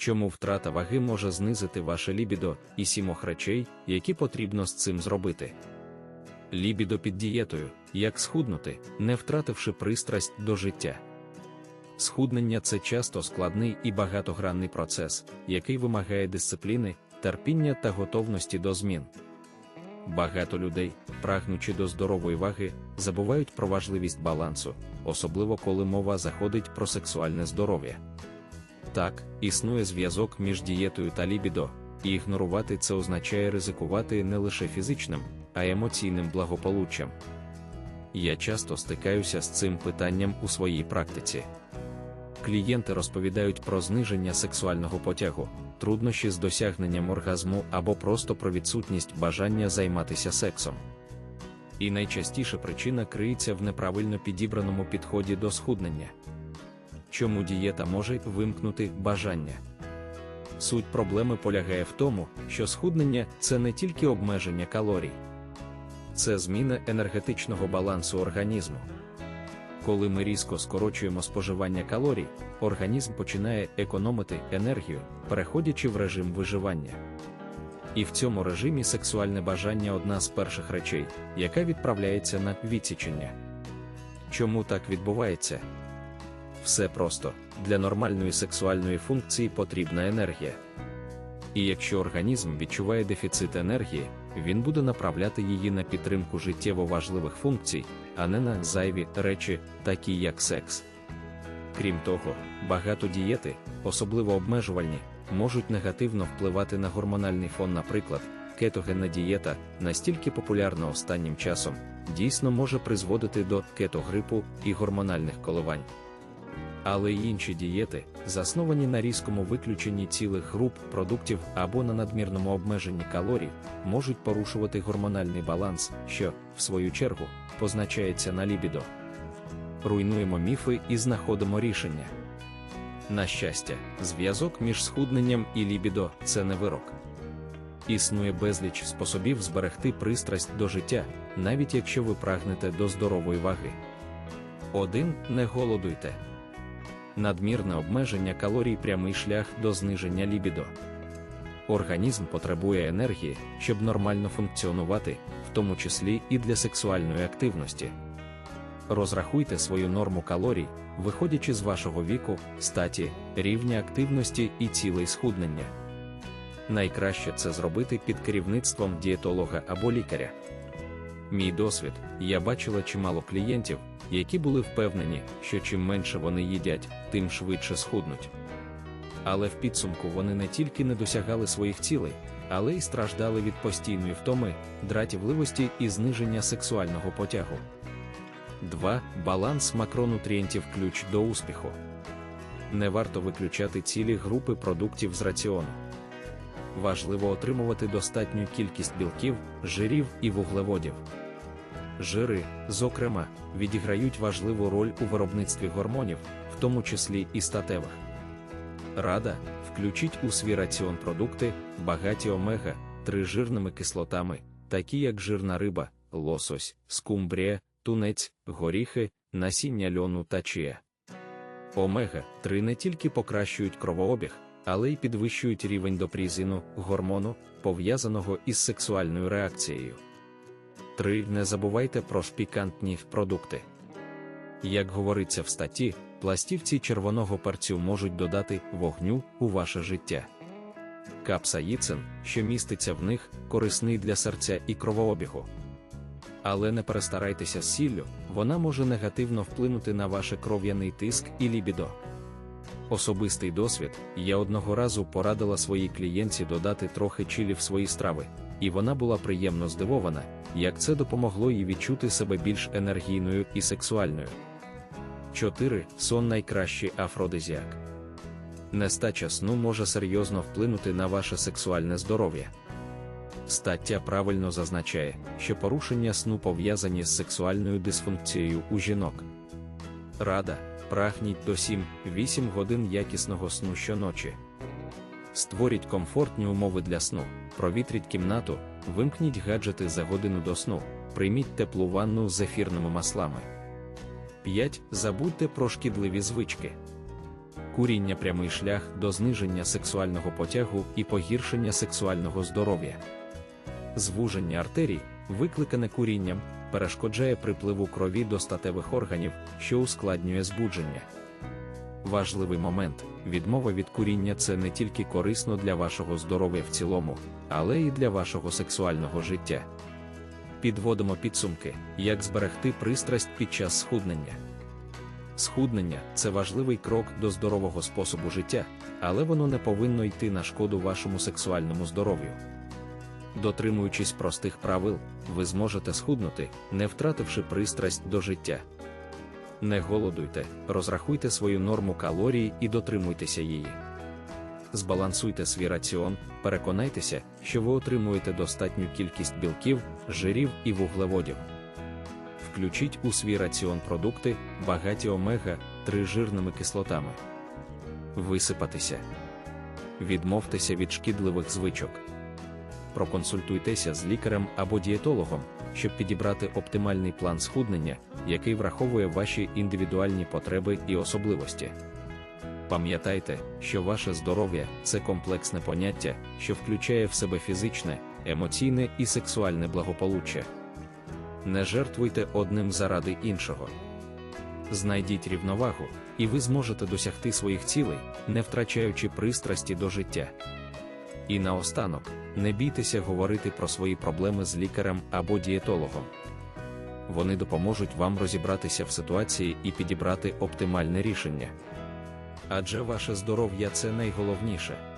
Чому втрата ваги може знизити ваше лібідо і сімох речей, які потрібно з цим зробити? Лібідо під дієтою, як схуднути, не втративши пристрасть до життя. Схуднення це часто складний і багатогранний процес, який вимагає дисципліни, терпіння та готовності до змін. Багато людей, прагнучи до здорової ваги, забувають про важливість балансу, особливо коли мова заходить про сексуальне здоров'я. Так, існує зв'язок між дієтою та лібідо, і ігнорувати це означає ризикувати не лише фізичним, а й емоційним благополуччям. Я часто стикаюся з цим питанням у своїй практиці. Клієнти розповідають про зниження сексуального потягу, труднощі з досягненням оргазму або просто про відсутність бажання займатися сексом. І найчастіше причина криється в неправильно підібраному підході до схуднення. Чому дієта може вимкнути бажання? Суть проблеми полягає в тому, що схуднення це не тільки обмеження калорій, це зміна енергетичного балансу організму. Коли ми різко скорочуємо споживання калорій, організм починає економити енергію, переходячи в режим виживання. І в цьому режимі сексуальне бажання одна з перших речей, яка відправляється на відсічення. Чому так відбувається? Все просто для нормальної сексуальної функції потрібна енергія. І якщо організм відчуває дефіцит енергії, він буде направляти її на підтримку життєво важливих функцій, а не на зайві речі, такі як секс. Крім того, багато дієти, особливо обмежувальні, можуть негативно впливати на гормональний фон, наприклад, кетогенна дієта, настільки популярна останнім часом, дійсно може призводити до кетогрипу і гормональних коливань. Але й інші дієти, засновані на різкому виключенні цілих груп продуктів або на надмірному обмеженні калорій, можуть порушувати гормональний баланс, що, в свою чергу, позначається на лібідо. Руйнуємо міфи і знаходимо рішення. На щастя, зв'язок між схудненням і лібідо це не вирок. Існує безліч способів зберегти пристрасть до життя, навіть якщо ви прагнете до здорової ваги. 1. Не голодуйте. Надмірне обмеження калорій прямий шлях до зниження лібідо. Організм потребує енергії, щоб нормально функціонувати, в тому числі і для сексуальної активності. Розрахуйте свою норму калорій, виходячи з вашого віку, статі, рівня активності і цілей схуднення. Найкраще це зробити під керівництвом дієтолога або лікаря. Мій досвід, я бачила чимало клієнтів, які були впевнені, що чим менше вони їдять, тим швидше схуднуть. Але в підсумку вони не тільки не досягали своїх цілей, але й страждали від постійної втоми, дратівливості і зниження сексуального потягу. 2. Баланс макронутрієнтів ключ до успіху. Не варто виключати цілі групи продуктів з раціону. Важливо отримувати достатню кількість білків, жирів і вуглеводів. Жири, зокрема, відіграють важливу роль у виробництві гормонів, в тому числі і статевих. Рада, включіть у свій раціон продукти, багаті омега, 3 жирними кислотами, такі як жирна риба, лосось, скумбрія, тунець, горіхи, насіння льону та чия. Омега 3 не тільки покращують кровообіг, але й підвищують рівень допрізину, гормону, пов'язаного із сексуальною реакцією. 3. Не забувайте про шпікантні продукти. Як говориться в статті, пластівці червоного перцю можуть додати вогню у ваше життя. Капсаїцин, що міститься в них, корисний для серця і кровообігу. Але не перестарайтеся з сіллю, вона може негативно вплинути на ваше кров'яний тиск і лібідо. Особистий досвід, я одного разу порадила своїй клієнтці додати трохи чилі в свої страви, і вона була приємно здивована, як це допомогло їй відчути себе більш енергійною і сексуальною. 4. Сон найкращий афродизіак. Нестача сну може серйозно вплинути на ваше сексуальне здоров'я. Стаття правильно зазначає, що порушення сну пов'язані з сексуальною дисфункцією у жінок. Рада, прагніть до 7-8 годин якісного сну щоночі. Створіть комфортні умови для сну, провітріть кімнату, вимкніть гаджети за годину до сну, прийміть теплу ванну з ефірними маслами. 5. Забудьте про шкідливі звички. Куріння прямий шлях до зниження сексуального потягу і погіршення сексуального здоров'я. Звуження артерій, викликане курінням, перешкоджає припливу крові до статевих органів, що ускладнює збудження. Важливий момент відмова від куріння це не тільки корисно для вашого здоров'я в цілому, але і для вашого сексуального життя. Підводимо підсумки, як зберегти пристрасть під час схуднення. Схуднення це важливий крок до здорового способу життя, але воно не повинно йти на шкоду вашому сексуальному здоров'ю. Дотримуючись простих правил, ви зможете схуднути, не втративши пристрасть до життя. Не голодуйте, розрахуйте свою норму калорій і дотримуйтеся її. Збалансуйте свій раціон, переконайтеся, що ви отримуєте достатню кількість білків, жирів і вуглеводів. Включіть у свій раціон продукти, багаті омега 3 жирними кислотами. Висипатися. Відмовтеся від шкідливих звичок. Проконсультуйтеся з лікарем або дієтологом, щоб підібрати оптимальний план схуднення, який враховує ваші індивідуальні потреби і особливості. Пам'ятайте, що ваше здоров'я це комплексне поняття, що включає в себе фізичне, емоційне і сексуальне благополуччя. Не жертвуйте одним заради іншого. Знайдіть рівновагу, і ви зможете досягти своїх цілей, не втрачаючи пристрасті до життя. І наостанок, не бійтеся говорити про свої проблеми з лікарем або дієтологом. Вони допоможуть вам розібратися в ситуації і підібрати оптимальне рішення. Адже ваше здоров'я це найголовніше.